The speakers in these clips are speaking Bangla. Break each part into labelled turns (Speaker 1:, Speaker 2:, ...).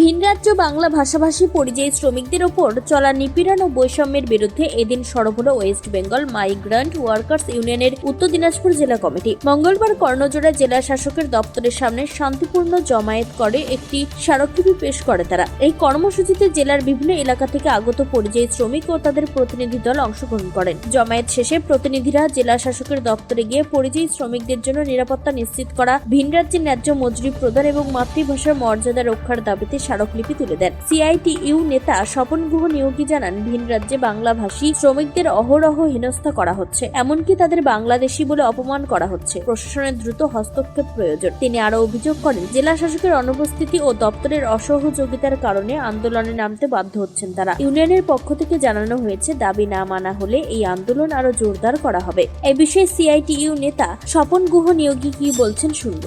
Speaker 1: ভিনরাজ্য বাংলা ভাষাভাষী পরিযায়ী শ্রমিকদের ওপর চলা নিপীড়ন ও বৈষম্যের বিরুদ্ধে এদিন সরব হল ওয়েস্ট বেঙ্গল মাইগ্রান্ট ওয়ার্কার্স ইউনিয়নের উত্তর দিনাজপুর জেলা কমিটি। মঙ্গলবার কর্ণজোড়া জেলা শাসকের দপ্তরের সামনে শান্তিপূর্ণ জমায়েত করে একটি স্মারকলিপি পেশ করে তারা। এই কর্মসূচিতে জেলার বিভিন্ন এলাকা থেকে আগত পরিযায়ী শ্রমিক ও তাদের প্রতিনিধি দল অংশগ্রহণ করেন। জমায়েত শেষে প্রতিনিধিরা জেলা শাসকের দপ্তরে গিয়ে পরিযায়ী শ্রমিকদের জন্য নিরাপত্তা নিশ্চিত করা, ভিন রাজ্যের ন্যায্য মজুরি প্রদান এবং মাতৃভাষার মর্যাদা রক্ষার দাবিতে স্মারকলিপি তুলে দেন। সিআইটিইউ নেতা স্বপন গুহ নিয়োগী জানান, ভিন রাজ্যে বাংলাভাষী শ্রমিকদের অহরহ হেনস্থা করা হচ্ছে। এমনকি তাদের বাংলাদেশি বলে অপমান করা হচ্ছে। প্রশাসনের দ্রুত হস্তক্ষেপ প্রয়োজন। তিনি আরও অভিযোগ করেন, জেলা শাসকের অনুপস্থিতি ও দপ্তরের অসহযোগিতার কারণে আন্দোলনে নামতে বাধ্য হচ্ছেন তারা। ইউনিয়নের পক্ষ থেকে জানানো হয়েছে, দাবি না মানা হলে এই আন্দোলন আরও জোরদার করা হবে। এ বিষয়ে সিআইটিইউ নেতা স্বপন গুহ নিয়োগী কি বলছেন শুনব।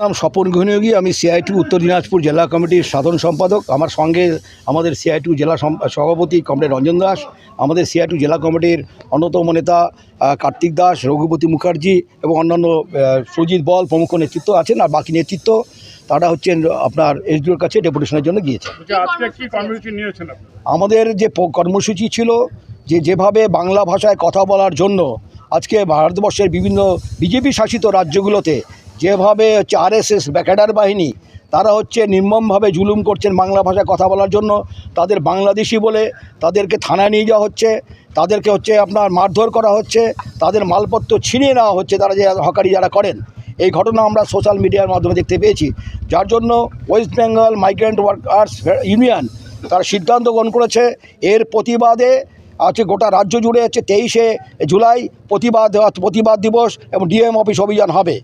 Speaker 2: নাম স্বপন ঘনিয়োগী আমি সিআইটি উত্তর দিনাজপুর জেলা কমিটির সাধারণ সম্পাদক। আমার সঙ্গে আমাদের সিআইটি জেলা সভাপতি কমরেড রঞ্জন দাস আমাদের সিআইটি জেলা কমিটির অন্যতম নেতা কার্তিক দাস রঘুপতি মুখার্জি এবং অন্যান্য সুজিত বল প্রমুখ নেতৃত্ব আছেন আর বাকি নেতৃত্ব তারা হচ্ছেন আপনার এসডিওর কাছে ডেপুটেশনের জন্য গিয়েছে আমাদের যে কর্মসূচি ছিল যে যেভাবে বাংলা ভাষায় কথা বলার জন্য আজকে ভারতবর্ষের বিভিন্ন বিজেপি শাসিত রাজ্যগুলোতে যেভাবে হচ্ছে আরএসএস ক্যাডার বাহিনী, তারা হচ্ছে নির্মমভাবে জুলুম করছেন বাংলা ভাষায় কথা বলার জন্য। তাদের বাংলাদেশি বলে তাদেরকে থানায় নিয়ে যাওয়া হচ্ছে, তাদেরকে হচ্ছে আপনার মারধর করা হচ্ছে, তাদের মালপত্র ছিনিয়ে নেওয়া হচ্ছে তারা যে হকারি যারা করেন। এই ঘটনা আমরা সোশ্যাল মিডিয়ার মাধ্যমে দেখতে পেয়েছি। যার জন্য West Bengal migrant workers union তারা সিদ্ধান্ত গ্রহণ করেছে। এর প্রতিবাদে আছে গোটা রাজ্য জুড়ে হচ্ছে তেইশে জুলাই প্রতিবাদ প্রতিবাদ দিবস এবং ডিএম অফিস অভিযান হবে।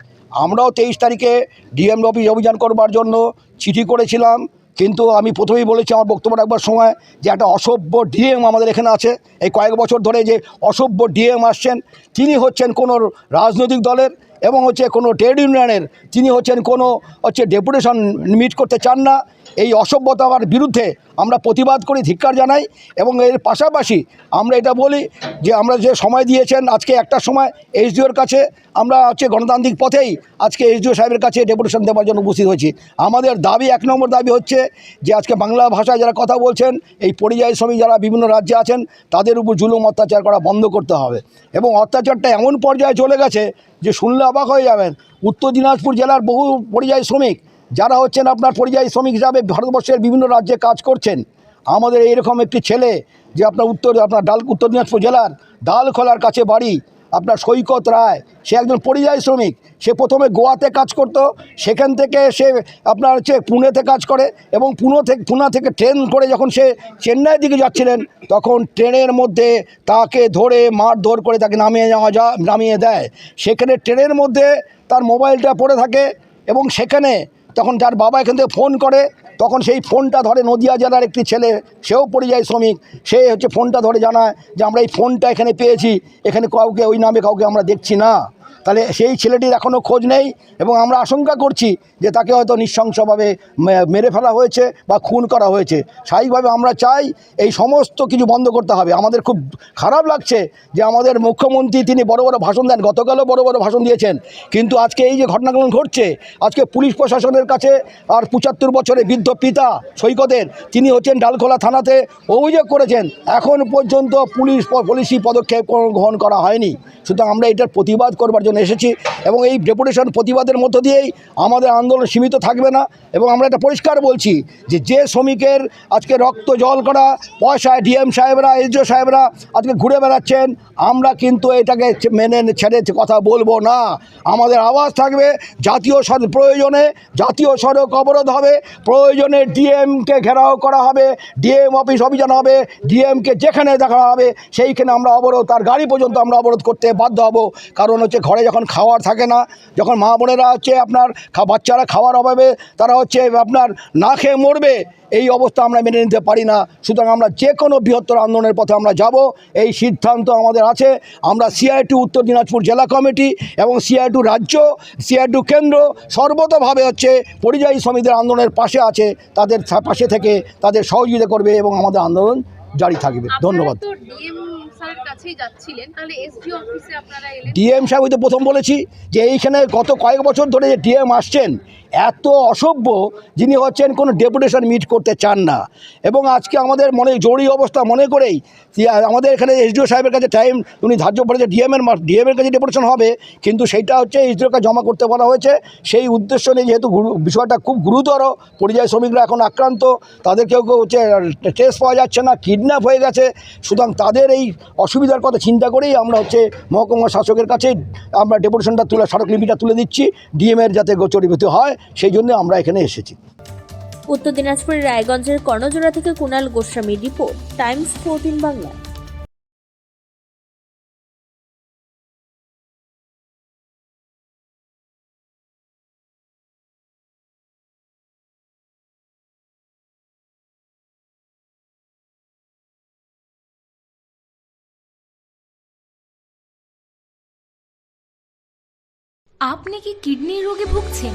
Speaker 2: আমরাও তেইশ তারিখে ডিএম অফিস অভিযান করবার জন্য চিঠি করেছিলাম, কিন্তু আমি প্রথমেই বলেছি আমার বক্তব্য রাখবার সময় যে একটা অসভ্য ডিএম আমাদের এখানে আছে। এই কয়েক বছর ধরে যে অসভ্য ডিএম আসছেন, তিনি হচ্ছেন কোনো রাজনৈতিক দলের এবং হচ্ছে কোনো ট্রেড ইউনিয়নের, তিনি হচ্ছেন কোনো হচ্ছে ডেপুটেশন মিট করতে চান না। এই অসভ্যতার বিরুদ্ধে আমরা প্রতিবাদ করি, ধিক্কার জানাই এবং এর পাশাপাশি আমরা এটা বলি যে আমরা যে সময় দিয়েছেন আজকে একটা সময় এইচডিওর কাছে, আমরা হচ্ছে গণতান্ত্রিক পথেই আজকে এইচডিও সাহেবের কাছে ডেপুটেশন দেওয়ার জন্য উপস্থিত হয়েছি। আমাদের দাবি, এক নম্বর দাবি হচ্ছে যে আজকে বাংলা ভাষায় যারা কথা বলছেন, এই পরিযায়ী শ্রমিক যারা বিভিন্ন রাজ্যে আছেন, তাদের উপর জুলুম অত্যাচার করা বন্ধ করতে হবে এবং অত্যাচারটা এমন পর্যায়ে চলে গেছে যে শুনলে অবাক হয়ে যাবেন। উত্তর দিনাজপুর জেলার বহু পরিযায়ী শ্রমিক যারা হচ্ছেন আপনার পরিযায়ী শ্রমিক হিসাবে ভারতবর্ষের বিভিন্ন রাজ্যে কাজ করছেন, আমাদের এইরকম একটি ছেলে যে আপনার উত্তর, আপনার ডাল, উত্তর দিনাজপুর জেলার ডালখোলার কাছে বাড়ি, আপনার সৈকত রায়, সে একজন পরিযায়ী শ্রমিক। সে প্রথমে গোয়াতে কাজ করত, সেখান থেকে সে আপনার হচ্ছে পুনেতে কাজ করে এবং পুনো থেকে, পুনা থেকে ট্রেন করে যখন সে চেন্নাইয়ের দিকে যাচ্ছিলেন, তখন ট্রেনের মধ্যে তাকে ধরে মারধর করে তাকে নামিয়ে যাওয়া যা, নামিয়ে দেয়। সেখানে ট্রেনের মধ্যে তার মোবাইলটা পড়ে থাকে এবং সেখানে তখন তার বাবা এখান থেকে ফোন করে, তখন সেই ফোনটা ধরে নদিয়া জেলার একটি ছেলে, সেও পরিযায়ী শ্রমিক, সে হচ্ছে ফোনটা ধরে জানায় যে আমরা এই ফোনটা এখানে পেয়েছি, এখানে কাউকে, ওই নামে কাউকে আমরা দেখছি না। তাহলে সেই ছেলেটির এখনও খোঁজ নেই এবং আমরা আশঙ্কা করছি যে তাকে হয়তো নৃশংসভাবে মেরে ফেলা হয়েছে বা খুন করা হয়েছে। স্বাভাবিকভাবে আমরা চাই এই সমস্ত কিছু বন্ধ করতে হবে। আমাদের খুব খারাপ লাগছে যে আমাদের মুখ্যমন্ত্রী তিনি বড় বড় ভাষণ দেন। গতকালও বড় বড় ভাষণ দিয়েছেন। কিন্তু আজকে এই যে ঘটনাগুলো ঘটছে, আজকে পুলিশ প্রশাসনের কাছে আর পঁচাত্তর বছরে বৃদ্ধ পিতা সৈকতের, তিনি হচ্ছেন ডালখোলা থানাতে অভিযোগ করেছেন। এখন পর্যন্ত পুলিশ প- পুলিশি পদক্ষেপ গ্রহণ করা হয়নি। সুতরাং আমরা এটার প্রতিবাদ করবার জন্য এসেছি এবং এই ডেপুটেশন প্রতিবাদের মধ্য দিয়েই আমাদের আন্দোলন সীমিত থাকবে না এবং আমরা এটা পরিষ্কার বলছি যে যে শ্রমিকের আজকে রক্ত জল করা, পয়সায় ডিএম সাহেবরা এসডিও সাহেবরা আজকে ঘুরে বেড়াচ্ছেন, আমরা কিন্তু এটাকে মেনে ছেড়ে কথা বলব না। আমাদের আওয়াজ থাকবে, জাতীয় প্রয়োজনে জাতীয় সড়ক অবরোধ হবে, প্রয়োজনে ডিএমকে ঘেরাও করা হবে, ডিএম অফিস অভিযান হবে, ডিএমকে যেখানে দেখা হবে সেইখানে আমরা অবরোধ, তার গাড়ি পর্যন্ত আমরা অবরোধ করতে বাধ্য হব। কারণ হচ্ছে ঘরে যখন খাওয়ার থাকে না যখন মা বোনেরা হচ্ছে আপনার বাচ্চারা খাওয়ার অভাবে তারা হচ্ছে আপনার না খেয়ে মরবে এই অবস্থা আমরা মেনে নিতে পারি না। সুতরাং আমরা যে কোনো বৃহত্তর আন্দোলনের পথে আমরা যাব এই সিদ্ধান্ত আমাদের আছে। আমরা সিআইটু উত্তর দিনাজপুর জেলা কমিটি এবং সিআইটু রাজ্য সিআইটু কেন্দ্র সর্বতভাবে হচ্ছে পরিযায়ী শ্রমিকদের আন্দোলনের পাশে আছে তাদের পাশে থেকে তাদের সহযোগিতা করবে এবং আমাদের আন্দোলন জারি থাকবে। ধন্যবাদ
Speaker 3: আপনারা তো ডিএম স্যারের
Speaker 2: ডিএম সাহেব তো প্রথম বলেছি যে এইখানে গত কয়েক বছর ধরে যে ডিএম আসছেন এত অসভ্য যিনি হচ্ছেন কোনো ডেপুটেশন মিট করতে চান না। এবং আজকে আমাদের মনে জরুরি অবস্থা মনে করেই আমাদের এখানে এসডিও সাহেবের কাছে টাইম উনি ধার্য করেছে ডিএমের ডিএমের কাছে ডেপুটেশন হবে, কিন্তু সেইটা হচ্ছে এসডিওকে জমা করতে বলা হয়েছে। সেই উদ্দেশ্য নিয়ে যেহেতু বিষয়টা খুব গুরুতর, পরিযায়ী শ্রমিকরা এখন আক্রান্ত, তাদের কেউ কেউ হচ্ছে টেস্ট পাওয়া যাচ্ছে না কিডন্যাপ হয়ে গেছে। সুতরাং তাদের এই অসুবিধার কথা চিন্তা করেই আমরা হচ্ছে মহকুমা শাসকের কাছে আমরা ডেপুটেশনটা তুলে, স্মারকলিপিটা তুলে দিচ্ছি ডিএমের যাতে গোচরীভূত হয়। সেই জন্য আমরা এখানে এসেছি।
Speaker 1: উত্তর দিনাজপুরের রায়গঞ্জের কর্ণজোড়া থেকে Kunal Goswami report Times fourteen Bangla.
Speaker 4: আপনি কি কিডনির রোগে ভুগছেন?